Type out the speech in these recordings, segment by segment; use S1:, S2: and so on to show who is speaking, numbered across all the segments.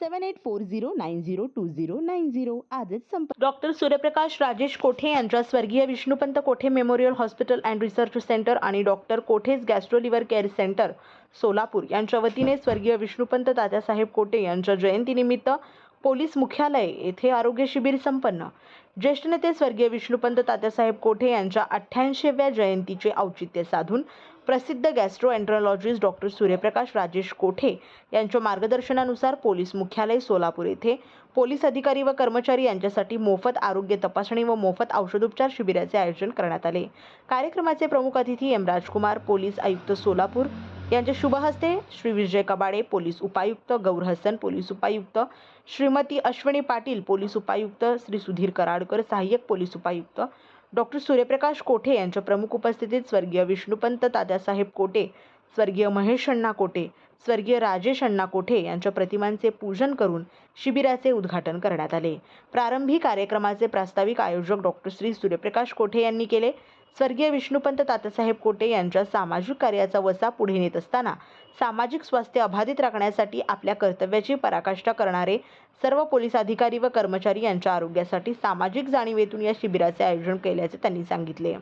S1: seven eight four zero nine zero two zero nine zero आजच संपर्क doctor सूर्यप्रकाश राजेश कोठे यांच्या स्वर्गीय Vishnupant Kothe memorial hospital and research centre आणि doctor कोठेज gastro liver care centre Solapur यांच्या वतीने स्वर्गीय विष्णुपंत तात्यासाहेब कोठे यांच्या जयंतीनिमित्त पोलीस मुख्यालय येथे आरोग्य शिबिर संपन्न. ज्येष्ठ नेते स्वर्गीय विष्णुपंत तात्यासाहेब कोठे यांच्या अठ्ठ्याऐंशीव्या जयंतीचे औचित्य साधून प्रसिद्ध गॅस्ट्रो एन्ट्रॉलॉजिस्ट डॉक्टर सूर्यप्रकाश राजेश कोठे यांच्या मार्गदर्शनानुसार पोलीस मुख्यालय सोलापूर येथे पोलीस अधिकारी व कर्मचारी यांच्यासाठी मोफत आरोग्य तपासणी व मोफत औषधोपचार शिबिराचे आयोजन करण्यात आले. कार्यक्रमाचे प्रमुख अतिथी एम. राजकुमार पोलीस आयुक्त सोलापूर. यांच्या शुभ हस्ते श्री विजय कबाडे पोलीस उपायुक्त गौर हसन पोलीस उपायुक्त श्रीमती अश्विनी पाटील पोलीस उपायुक्त श्री सुधीर कराड कराडकर सहाय्यक पोलीस उपायुक्त. डॉक्टर सूर्यप्रकाश कोठे यांच्या प्रमुख उपस्थितीत स्वर्गीय विष्णुपंत तात्यासाहेब कोटे स्वर्गीय महेश अण्णा कोटे स्वर्गीय राजेश अण्णा कोठे यांच्या प्रतिमांचे पूजन करून शिबिराचे उद्घाटन करण्यात आले. प्रारंभी कार्यक्रमाचे प्रास्ताविक आयोजक डॉक्टर श्री सूर्यप्रकाश कोठे यांनी केले. स्वर्गीय विष्णुपंत तात्यासाहेब कोटे यांच्या सामाजिक कार्याचा वसा पुढे नेत असताना सामाजिक स्वास्थ्य अबाधित राखण्यासाठी आपल्या कर्तव्याची पराकाष्ठा करणारे सर्व पोलीस अधिकारी व कर्मचारी यांच्या आरोग्यासाठी सामाजिक जाणीवेतून या शिबिराचे आयोजन केल्याचे त्यांनी सांगितले.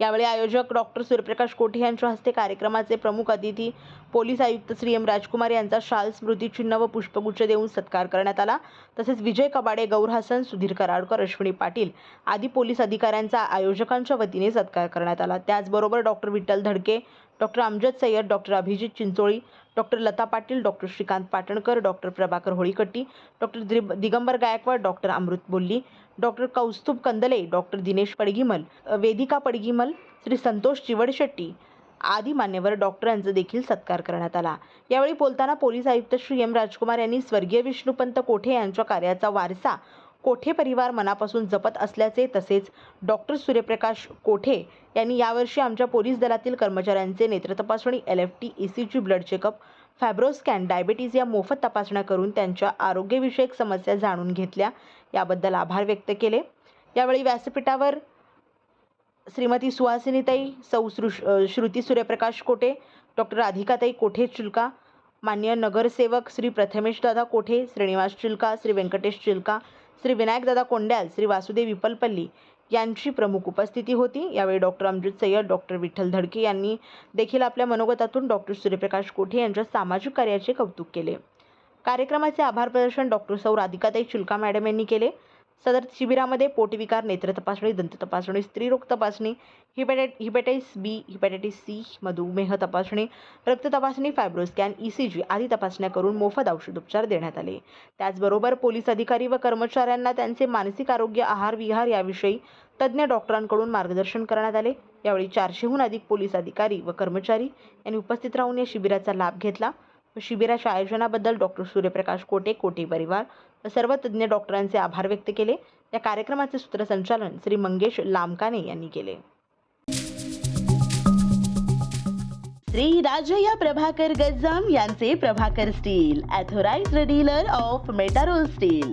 S1: यावेळी आयोजक डॉक्टर सूर्यप्रकाश कोठे यांच्या हस्ते कार्यक्रमाचे प्रमुख अतिथी पोलीस आयुक्त श्री एम राजकुमार यांचा शाल स्मृतिचिन्ह व पुष्पगुच्छ देऊन सत्कार करण्यात आला. तसेच विजय कबाडे गौर हसन सुधीर कराडकर अश्विनी पाटील आदी पोलीस अधिकाऱ्यांचा आयोजकांच्या वतीने सत्कार करण्यात आला. त्याचबरोबर doctor Vitthal Dhadke doctor Amjad Sayyad doctor Abhijit Chincholi doctor Lata Patil doctor Shrikant Patankar doctor Prabhakar Holikatti doctor द्रि- Digambar Gaikwad doctor Amrut Bolli doctor Kaustubh Kandale doctor Dinesh Padgimal Vedika Padgimal Shri Santosh Chivadshetti आदी मान्यवर डॉक्टरांचा देखील सत्कार करण्यात आला. यावेळी बोलताना police आयुक्त श्री एम राजकुमार यांनी स्वर्गीय विष्णुपंत कोठे यांच्या कार्याचा वारसा कोठे परिवार मनापासून जपत असल्याचे तसेच डॉक्टर सूर्यप्रकाश कोठे यांनी यावर्षी आमच्या पोलीस दलातील कर्मचाऱ्यांचे नेत्र तपासणी L F T E C G blood checkup fibroscan diabetes या मोफत तपासण्या करून त्यांच्या आरोग्यविषयक समस्या जाणून घेतल्या. याबद्दल आभार व्यक्त केले. यावेळी व्यासपीठावर श्रीमती सुहासिनीताई सौ सृ श्रुती सूर्यप्रकाश कोठे डॉक्टर राधिकाताई कोठे चिल्का मान्य नगरसेवक श्री प्रथमेश दादा कोठे श्रीनिवास चिलका श्री व्यंकटेश चिलका श्री विनायकदादा कोंड्याल श्री वासुदेव विपलपल्ली यांची प्रमुख उपस्थिती होती. यावेळी डॉक्टर अमजित सय्यद डॉक्टर विठ्ठल धडके यांनी देखील आपल्या मनोगतातून डॉक्टर सूर्यप्रकाश कोठे यांच्या सामाजिक कार्याचे कौतुक केले. कार्यक्रमाचे आभार प्रदर्शन डॉक्टर सौ राधिकाताई चिलका मॅडम यांनी केले. सदर शिबिरामध्ये पोटविकार नेत्र तपासणी दंत तपासणी स्त्रीरोग तपासणी हिपॅटायट हिपॅटायटिस बी हिपॅटायटिस सी मधुमेह तपासणी रक्त तपासणी फायब्रोस्कॅन ई सी जी आदी तपासण्या करून मोफत औषधोपचार देण्यात आले. त्याचबरोबर पोलीस अधिकारी व कर्मचाऱ्यांना त्यांचे मानसिक आरोग्य आहार विहार याविषयी तज्ज्ञ डॉक्टरांकडून मार्गदर्शन करण्यात आले. यावेळी चारशेहून अधिक पोलीस अधिकारी व कर्मचारी यांनी उपस्थित राहून या शिबिराचा लाभ घेतला. व शिबिराच्या आयोजनाबद्दल डॉक्टर सूर्यप्रकाश कोटे कोटे परिवार व सर्व तज्ज्ञ डॉक्टरांचे आभार व्यक्त केले. या कार्यक्रमाचे सूत्रसंचालन श्री मंगेश लामकाने यांनी केले. श्री राजया प्रभाकर गज्जाम यांचे Prabhakar steel authorised dealer of Metarol steel.